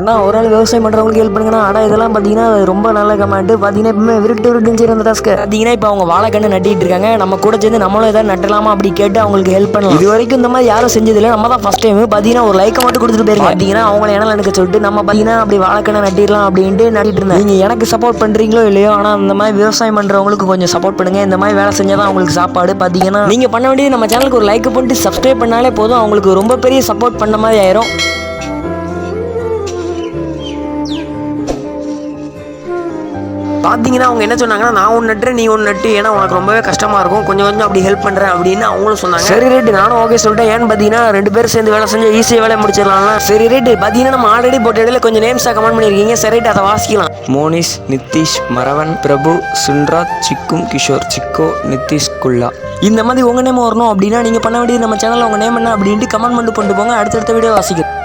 அண்ணா ஒரு ஆள் விவசாயம் பண்ணுறவங்களுக்கு ஹெல்ப் பண்ணுங்கண்ணா. ஆனால் இதெல்லாம் பார்த்தீங்கன்னா ரொம்ப நல்ல கமெண்ட் பார்த்தீங்கன்னா இப்போ விருட்டு விருட்டுன்னு சரி அந்த டாஸ்க்கு பார்த்தீங்கன்னா இப்போ அவங்க வாழைக்கண்ணு நட்டிட்டு இருக்காங்க. நம்ம கூட சேர்ந்து நம்மளும் எதாவது நட்டலாமா அப்படி கேட்டு அவங்களுக்கு ஹெல்ப் பண்ணலாம். இது வரைக்கும் இந்த மாதிரி யாரும் செஞ்சதில்லை. நம்ம தான் ஃபஸ்ட் டைம் பார்த்தீங்கன்னா ஒரு லைக்கை மட்டும் கொடுத்துட்டு போயிருங்க. பார்த்தீங்கன்னா அவங்கள இடம் எனக்கு சொல்லிட்டு நம்ம பார்த்தீங்கன்னா அப்படி வாழைக்கண்ணை நட்டிடலாம் அப்படின்ட்டு நட்டிட்டு இருந்தேன். நீங்கள் எனக்கு சப்போர்ட் பண்ணுறீங்களோ இல்லையோ ஆனால் இந்த மாதிரி விவசாயம் பண்ணுறவங்களுக்கு கொஞ்சம் சப்போர்ட் பண்ணுங்கள் இந்த மாதிரி வேலை செஞ்சால் தான் அவங்களுக்கு சாப்பாடு. பார்த்தீங்கன்னா நீங்கள் பண்ண வேண்டியது நம்ம சேனலுக்கு ஒரு லைக் பண்ணிட்டு சப்ஸ்கிரைப் பண்ணாலே போதும். அவங்களுக்கு ரொம்ப பெரிய சப்போர்ட் பண்ண மாதிரி ஆயிரும். பார்த்தீங்கன்னா அவங்க என்ன சொன்னாங்கன்னா நான் ஒன்று நட்டுறேன் நீ ஒன்று நட்டு. ஏன்னா உனக்கு ரொம்பவே கஷ்டமாக இருக்கும். கொஞ்சம் கொஞ்சம் அப்படி ஹெல்ப் பண்ணுறேன் அப்படின்னு அவங்களும் சொன்னாங்க. சரி ரேட்டு. நானும் ஓகே சொல்லிட்டேன். ஏன்னு பார்த்தீங்கன்னா ரெண்டு பேரும் சேர்ந்து வேலை செஞ்சு ஈஸியாக வேலை முடிச்சிடலாம்ல? சரி ரேட்டு. பார்த்தீங்கன்னா நம்ம ஆல்ரெடி போட்ட இடையில கொஞ்சம் நேம்ஸாக கமெண்ட் பண்ணியிருக்கீங்க. சரி ரைட் அதை வாசிக்கலாம். மோனிஷ் நிதிஷ் மரவன் பிரபு சுன்ராஜ் சிக்கும் கிஷோர் சிக்கோ நிதிஷ் குல்லா. இந்த மாதிரி உங்கள் நேம் வரணும் அப்படின்னா நீங்கள் பண்ண வேண்டியது நம்ம சேனலில் உங்கள் நேம் என்ன அப்படின்ட்டு கமெண்ட் பண்ணிட்டு கொண்டு போங்க. அடுத்தடுத்த வீடியோ வாசிக்கிறேன்